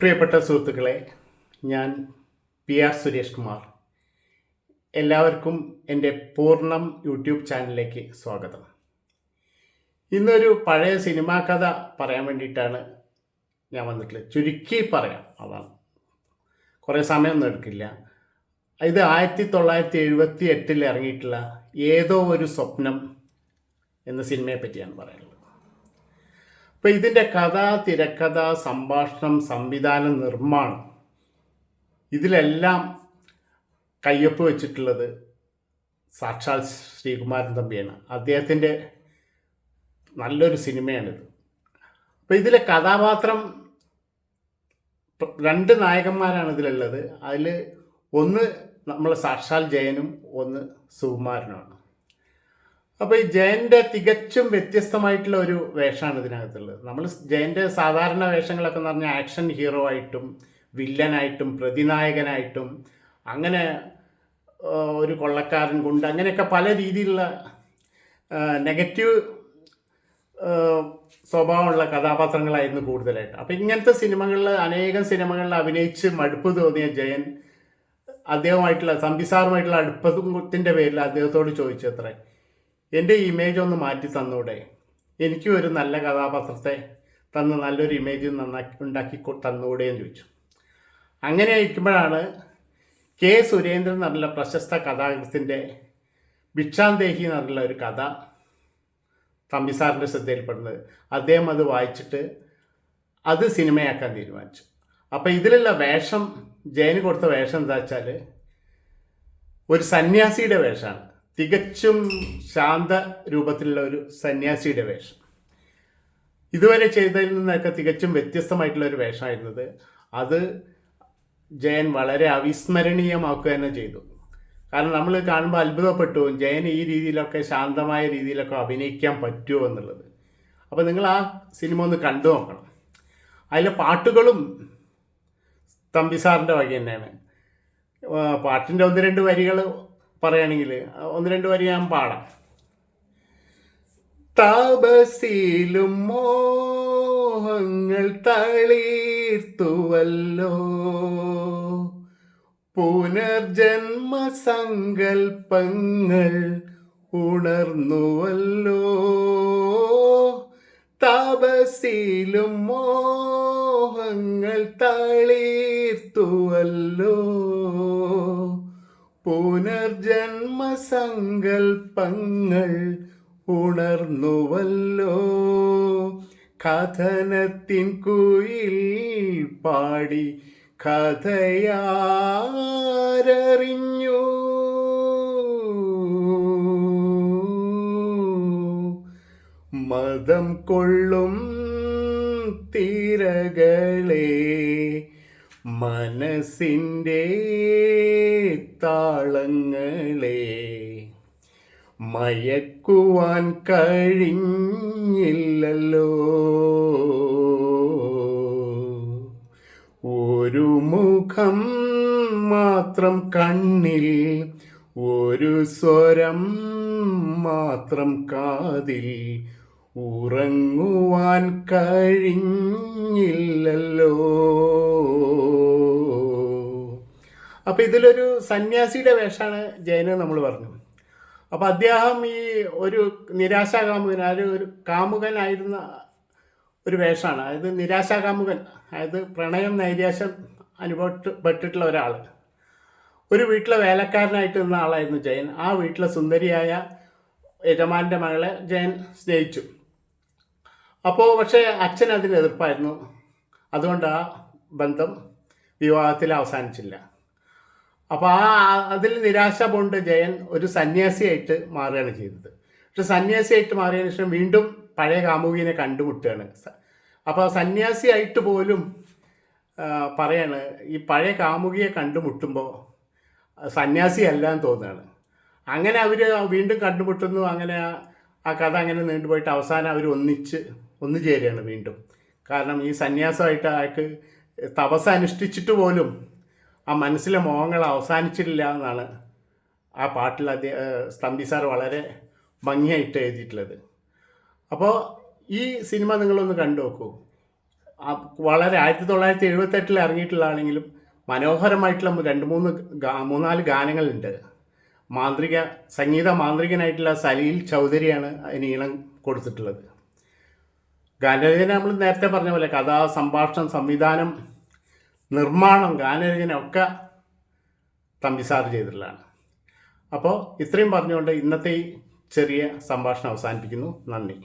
പ്രിയപ്പെട്ട സുഹൃത്തുക്കളെ ഞാൻ പി ആർ സുരേഷ് കുമാർ. എല്ലാവർക്കും എന്റെ പൂർണം യൂട്യൂബ് ചാനലിലേക്ക് സ്വാഗതം. ഇന്നൊരു പഴയ സിനിമാ കഥ പറയാൻ വേണ്ടിയിട്ടാണ് ഞാൻ വന്നിട്ടുള്ളത്. ചുരുക്കി പറയാം അതാണ്. കുറേ സമയമൊന്നും എടുക്കില്ല. ഇത് ആയിരത്തി തൊള്ളായിരത്തി എഴുപത്തി എട്ടിൽ ഇറങ്ങിയിട്ടുള്ള ഏതോ ഒരു സ്വപ്നം എന്ന സിനിമയെ പറ്റിയാണ് പറയാനുള്ളത്. അപ്പോൾ ഇതിന്റെ കഥ തിരക്കഥ സംഭാഷണം സംവിധാനം നിർമ്മാണം ഇതിലെല്ലാം കയ്യൊപ്പ് വെച്ചിട്ടുള്ളത് സാക്ഷാൽ ശ്രീകുമാരൻ തമ്പിയാണ്. അദ്ദേഹത്തിന്റെ നല്ലൊരു സിനിമയാണിത്. അപ്പോൾ ഇതിലെ കഥാപാത്രം രണ്ട് നായകന്മാരാണ് ഇതിലുള്ളത്. അതിൽ ഒന്ന് നമ്മൾ സാക്ഷാൽ ജയനും ഒന്ന് സുകുമാരനുമാണ്. അപ്പോൾ ഈ ജയന്റെ തികച്ചും വ്യത്യസ്തമായിട്ടുള്ള ഒരു വേഷമാണ് ഇതിനകത്തുള്ളത്. നമ്മൾ ജയന്റെ സാധാരണ വേഷങ്ങളൊക്കെ എന്ന് പറഞ്ഞാൽ ആക്ഷൻ ഹീറോ ആയിട്ടും വില്ലനായിട്ടും പ്രതിനായകനായിട്ടും അങ്ങനെ ഒരു കൊള്ളക്കാരൻ കൊണ്ട് അങ്ങനെയൊക്കെ പല രീതിയിലുള്ള നെഗറ്റീവ് സ്വഭാവമുള്ള കഥാപാത്രങ്ങളായിരുന്നു കൂടുതലായിട്ട്. അപ്പം ഇങ്ങനത്തെ സിനിമകളിൽ അനേകം സിനിമകളിൽ അഭിനയിച്ച് മടുപ്പ് തോന്നിയ ജയൻ അദ്ദേഹമായിട്ടുള്ള സംബിസാറുമായിട്ടുള്ള അടുപ്പത്തിന്റെ പേരിൽ അദ്ദേഹത്തോട് ചോദിച്ചത്ര എന്റെ ഇമേജ് ഒന്ന് മാറ്റി തന്നൂടെ? എനിക്കും ഒരു നല്ല കഥാപാത്രത്തെ തന്ന് നല്ലൊരു ഇമേജ് നന്നാക്കി ഉണ്ടാക്കി തന്നൂടെ എന്ന് ചോദിച്ചു. അങ്ങനെ ഇരിക്കുമ്പോഴാണ് കെ സുരേന്ദ്രൻ എന്നുള്ള പ്രശസ്ത കഥാകൃത്തിന്റെ ഭിക്ഷാന്തേഹി എന്നുള്ള ഒരു കഥ തമ്പിസാറിന്റെ ശ്രദ്ധയിൽപ്പെടുന്നത്. അദ്ദേഹം അത് വായിച്ചിട്ട് അത് സിനിമയാക്കാൻ തീരുമാനിച്ചു. അപ്പോൾ ഇതിലുള്ള വേഷം ജയന് കൊടുത്ത വേഷം എന്താ വെച്ചാൽ ഒരു സന്യാസിയുടെ വേഷമാണ് തികച്ചും ശാന്ത രൂപത്തിലുള്ള ഒരു സന്യാസിയുടെ വേഷം. ഇതുവരെ ചെയ്തതിൽ നിന്നൊക്കെ തികച്ചും വ്യത്യസ്തമായിട്ടുള്ള ഒരു വേഷമായിരുന്നത്. അത് ജയൻ വളരെ അവിസ്മരണീയമാക്കുക തന്നെ ചെയ്തു. കാരണം നമ്മൾ കാണുമ്പോൾ അത്ഭുതപ്പെട്ടു. ജയൻ ഈ രീതിയിലൊക്കെ ശാന്തമായ രീതിയിലൊക്കെ അഭിനയിക്കാൻ പറ്റുമോ എന്നുള്ളത്. അപ്പോൾ നിങ്ങൾ ആ സിനിമ ഒന്ന് കണ്ടു നോക്കണം. അതിലെ പാട്ടുകളും തമ്പി സാറിന്റെ വക തന്നെയാണ് പാട്ടിന്റെ ഒന്ന് രണ്ട് വരികൾ പറയുകയാണെങ്കിൽ ഒന്ന് രണ്ട് വരി ഞാൻ പാടാം. താപസിയിലും മോഹങ്ങൾ തളീർത്തുവല്ലോ. പുനർജന്മസങ്കൽപ്പങ്ങൾ ഉണർന്നുവല്ലോ. താപസിയിലും മോഹങ്ങൾ തളീർത്തുവല്ലോ. പുനർജന്മസങ്കൽപ്പങ്ങൾ ഉണർന്നുവല്ലോ. കഥനത്തിൻ കുയിൽ പാടി കഥയാരറിഞ്ഞു. മതം കൊള്ളും തിരകളെ മനസ്സിന്റെ താളങ്ങളെ മയക്കുവാൻ കഴിഞ്ഞില്ലല്ലോ. ഒരു മുഖം മാത്രം കണ്ണിൽ ഒരു സ്വരം മാത്രം കാതിൽ ഉറങ്ങുവാൻ കഴിഞ്ഞില്ലല്ലോ. അപ്പൊ ഇതിലൊരു സന്യാസിയുടെ വേഷമാണ് ജയന് നമ്മൾ പറഞ്ഞു അപ്പൊ അദ്ദേഹം ഈ ഒരു നിരാശാകാമുകൻ അതായത് ഒരു കാമുകനായിരുന്ന ഒരു വേഷമാണ് അതായത് നിരാശാകാമുകൻ അതായത് പ്രണയം നൈരാശ്യം അനുഭവപ്പെട്ടിട്ടുള്ള ഒരാൾ ഒരു വീട്ടിലെ വേലക്കാരനായിട്ട് നിന്ന ആളായിരുന്നു ജയൻ. ആ വീട്ടിലെ സുന്ദരിയായ യജമാന്റെ മകളെ ജയൻ സ്നേഹിച്ചു. അപ്പോൾ പക്ഷേ അച്ഛൻ അതിന് എതിർപ്പായിരുന്നു. അതുകൊണ്ട് ആ ബന്ധം വിവാഹത്തിൽ അവസാനിച്ചില്ല. അപ്പോൾ ആ അതിൽ നിരാശ കൊണ്ട് ജയൻ ഒരു സന്യാസിയായിട്ട് മാറുകയാണ് ചെയ്തത്. പക്ഷെ സന്യാസിയായിട്ട് മാറിയതിനു ശേഷം വീണ്ടും പഴയ കാമുകിനെ കണ്ടുമുട്ടുകയാണ്. അപ്പൊ അപ്പോൾ സന്യാസിയായിട്ട് പോലും പറയാണ് ഈ പഴയ കാമുകിയെ കണ്ടുമുട്ടുമ്പോൾ സന്യാസി അല്ല എന്ന് തോന്നുകയാണ്. അങ്ങനെ അവർ വീണ്ടും കണ്ടുമുട്ടുന്നു അങ്ങനെ ആ കഥ അങ്ങനെ നീണ്ടുപോയിട്ട് അവസാനം അവർ ഒന്നിച്ച് ഒന്നു ചേരുകയാണ് വീണ്ടും. കാരണം ഈ സന്യാസമായിട്ട് അയാൾക്ക് തപസ് അനുഷ്ഠിച്ചിട്ട് പോലും ആ മനസ്സിലെ മോഹങ്ങൾ അവസാനിച്ചിട്ടില്ല എന്നാണ് ആ പാട്ടിൽ അദ്ദേഹം സ്തംഭി സാർ വളരെ ഭംഗിയായിട്ട് എഴുതിയിട്ടുള്ളത്. അപ്പോൾ ഈ സിനിമ നിങ്ങളൊന്ന് കണ്ടു നോക്കൂ. വളരെ ആയിരത്തി തൊള്ളായിരത്തി എഴുപത്തെട്ടിൽ ഇറങ്ങിയിട്ടുള്ള മനോഹരമായിട്ടുള്ള രണ്ട് മൂന്ന് മൂന്നാൽ ഗാനങ്ങളുണ്ട്. മാന്ത്രിക സംഗീത മാന്ത്രികനായിട്ടുള്ള സലീൽ ചൗധരിയാണ് അതിന് ഈണം കൊടുത്തിട്ടുള്ളത്. ഗാനരചന നമ്മൾ നേരത്തെ പറഞ്ഞ പോലെ കഥാ സംഭാഷണം സംവിധാനം നിർമ്മാണം ഗാനരചന ഒക്കെ തമ്പിസാർ ചെയ്തിട്ടുള്ളതാണ്. അപ്പോൾ ഇത്രയും പറഞ്ഞുകൊണ്ട് ഇന്നത്തെ ചെറിയ സംഭാഷണം അവസാനിപ്പിക്കുന്നു. നന്ദി.